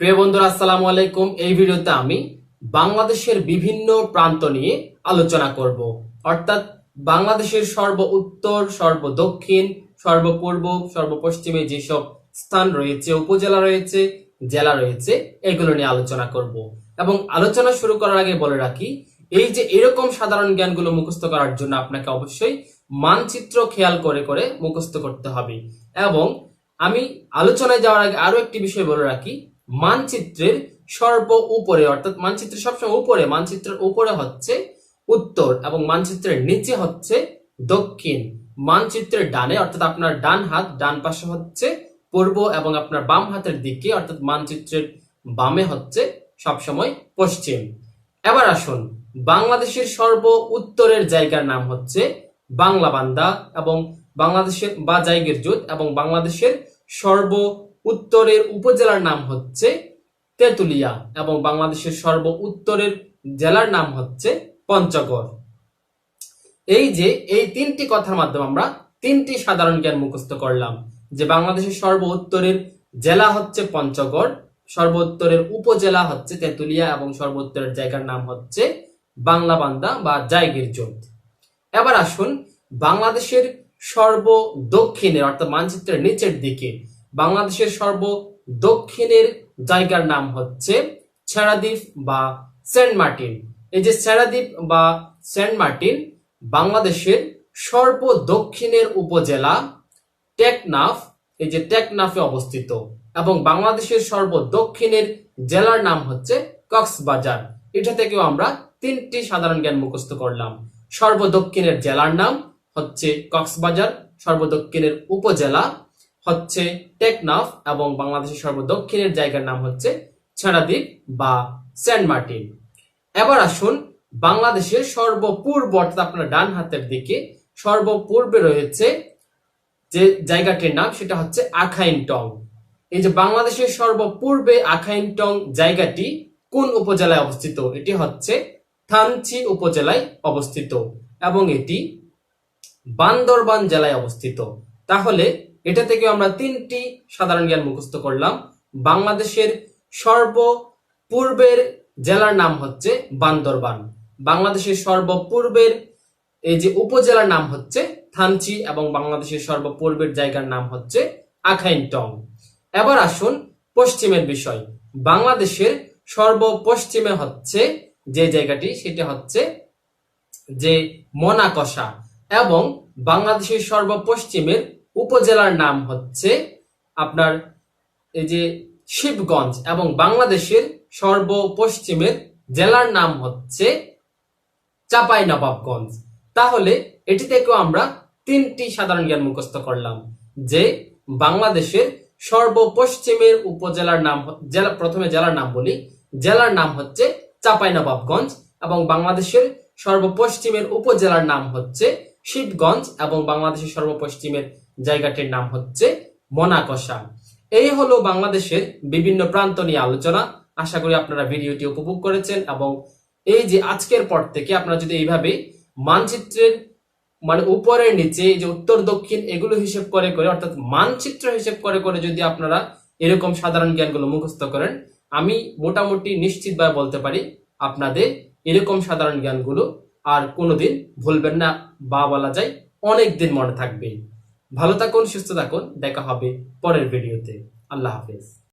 প্রিয় বন্ধুরা, আসসালামু আলাইকুম। এই ভিডিওতে আমি বাংলাদেশের বিভিন্ন প্রান্ত নিয়ে আলোচনা করব। অর্থাৎ বাংলাদেশের সর্ব উত্তর, সর্ব দক্ষিণ সর্বপূর্ব সর্বপশ্চিমে যেসব স্থান রয়েছে, উপজেলা রয়েছে, জেলা রয়েছে, এগুলো নিয়ে আলোচনা করব। এবং আলোচনা শুরু করার আগে বলে রাখি, এই যে এরকম সাধারণ জ্ঞানগুলো মুখস্থ করার জন্য আপনাকে অবশ্যই মানচিত্র খেয়াল করে করে মুখস্থ করতে হবে। এবং আমি আলোচনায় যাওয়ার আগে আরও একটি বিষয় বলে রাখি মানচিত্রের সর্ব উপরে, অর্থাৎ মানচিত্রের সবসময় উপরে, মানচিত্রের উপরে হচ্ছে উত্তর এবং মানচিত্রের নিচে হচ্ছে দক্ষিণ। মানচিত্রের ডানে, অর্থাৎ আপনার ডান হাত, ডান পাশে হচ্ছে পূর্ব এবং আপনার বাম হাতের দিকে, অর্থাৎ মানচিত্রের বামে হচ্ছে সবসময় পশ্চিম। এবার আসুন, বাংলাদেশের সর্ব উত্তরের জায়গার নাম হচ্ছে বাংলাবান্ধা এবং বাংলাদেশের বা জায়গের জুত এবং বাংলাদেশের সর্ব উত্তরের উপজেলার নাম হচ্ছে তেতুলিয়া এবং বাংলাদেশের সর্ব উত্তরের জেলার নাম হচ্ছে পঞ্চগড়। এই যে, এই তিনটি কথার মাধ্যমে আমরা তিনটি সাধারণ জ্ঞান মুখস্থ করলাম যে বাংলাদেশের সর্ব উত্তরের জেলা হচ্ছে পঞ্চগড় সর্ব উত্তরের উপজেলা হচ্ছে তেতুলিয়া এবং সর্ব উত্তরের জায়গার নাম হচ্ছে বাংলাবান্ধা বা জায়গির জোট। এবার আসুন বাংলাদেশের সর্ব দক্ষিণের অর্থাৎ মানচিত্রের নিচের দিকে বাংলাদেশের সর্ব দক্ষিণের জায়গার নাম হচ্ছে ছেড়াদ্বীপ বা সেন্ট মার্টিন। এই যে ছেড়াদ্বীপ বা সেন্ট মার্টিন বাংলাদেশের সর্ব দক্ষিণের উপজেলা টেকনাফ, এই যে টেকনাফে অবস্থিত, এবং বাংলাদেশের সর্ব দক্ষিণের জেলার নাম হচ্ছে কক্সবাজার। এটা থেকেও আমরা তিনটি সাধারণ জ্ঞান মুখস্থ করলাম। সর্বদক্ষিণের জেলার নাম হচ্ছে কক্সবাজার, সর্বদক্ষিণের উপজেলা হচ্ছে টেকনাফ এবং বাংলাদেশের সর্বদক্ষিণের জায়গার নাম হচ্ছে ছাড়াদ্বীপ বা সেন্ট মার্টিন। এবার আসুন বাংলাদেশের সর্বপূর্ব, অর্থাৎ আপনার ডান হাতের দিকে সর্বপূর্বে রয়েছে যে জায়গাটির নাম, সেটা হচ্ছে আখাইনটং। এই যে বাংলাদেশের সর্বপূর্বে আখাইনটং জায়গাটি কোন উপজেলায় অবস্থিত? এটি হচ্ছে থানচি উপজেলায় অবস্থিত এবং এটি বান্দরবান জেলায় অবস্থিত। তাহলে এটা থেকে আমরা তিনটি সাধারণ জ্ঞান মুখস্থ করলাম। বাংলাদেশের সর্বপূর্বের জেলার নাম হচ্ছে বান্দরবান। বাংলাদেশের সর্বপূর্বের এই যে উপজেলার নাম হচ্ছে থানচি এবং বাংলাদেশের সর্বপূর্বের জায়গার নাম হচ্ছে আখাইনটং। এবার আসুন পশ্চিমের বিষয়। বাংলাদেশের সর্বপশ্চিমে হচ্ছে যে জায়গাটি, সেটা হচ্ছে যে মনাকষা এবং বাংলাদেশের সর্বপশ্চিমের উপজেলার নাম হচ্ছে আপনার এই যে শিবগঞ্জ এবং বাংলাদেশের সর্বপশ্চিমের জেলার নাম হচ্ছে চাপাই নবাবগঞ্জ তাহলে এটি থেকেও আমরা তিনটি সাধারণ জ্ঞান মুখস্থ করলাম যে বাংলাদেশের সর্বপশ্চিমের উপজেলার নাম জেলা প্রথমে জেলার নাম বলি, জেলার নাম হচ্ছে চাঁপাইনবাবগঞ্জ এবং বাংলাদেশের সর্বপশ্চিমের উপজেলার নাম হচ্ছে শিবগঞ্জ এবং বাংলাদেশের সর্বপশ্চিমের জায়গাটির নাম হচ্ছে মনাকষা এই হলো বাংলাদেশের বিভিন্ন প্রান্ত নিয়ে আলোচনা। আশা করি আপনারা ভিডিওটি উপভোগ করেছেন এবং এই যে আজকের পর থেকে আপনারা যদি এইভাবে মানচিত্রের মানে উপরে নিচে যে উত্তর, দক্ষিণ, এগুলো হিসেব করে করে, অর্থাৎ মানচিত্র হিসেব করে করে যদি আপনারা এরকম সাধারণ জ্ঞানগুলো মুখস্থ করেন, আমি মোটামুটি নিশ্চিতভাবে বলতে পারি আপনাদের এরকম সাধারণ জ্ঞানগুলো আর কোনোদিন ভুলবেন না বা বলা যায় অনেক দিন মনে থাকবে। ভালো থাকুন সুস্থ থাকুন। দেখা হবে পরের ভিডিওতে। আল্লাহ হাফেজ।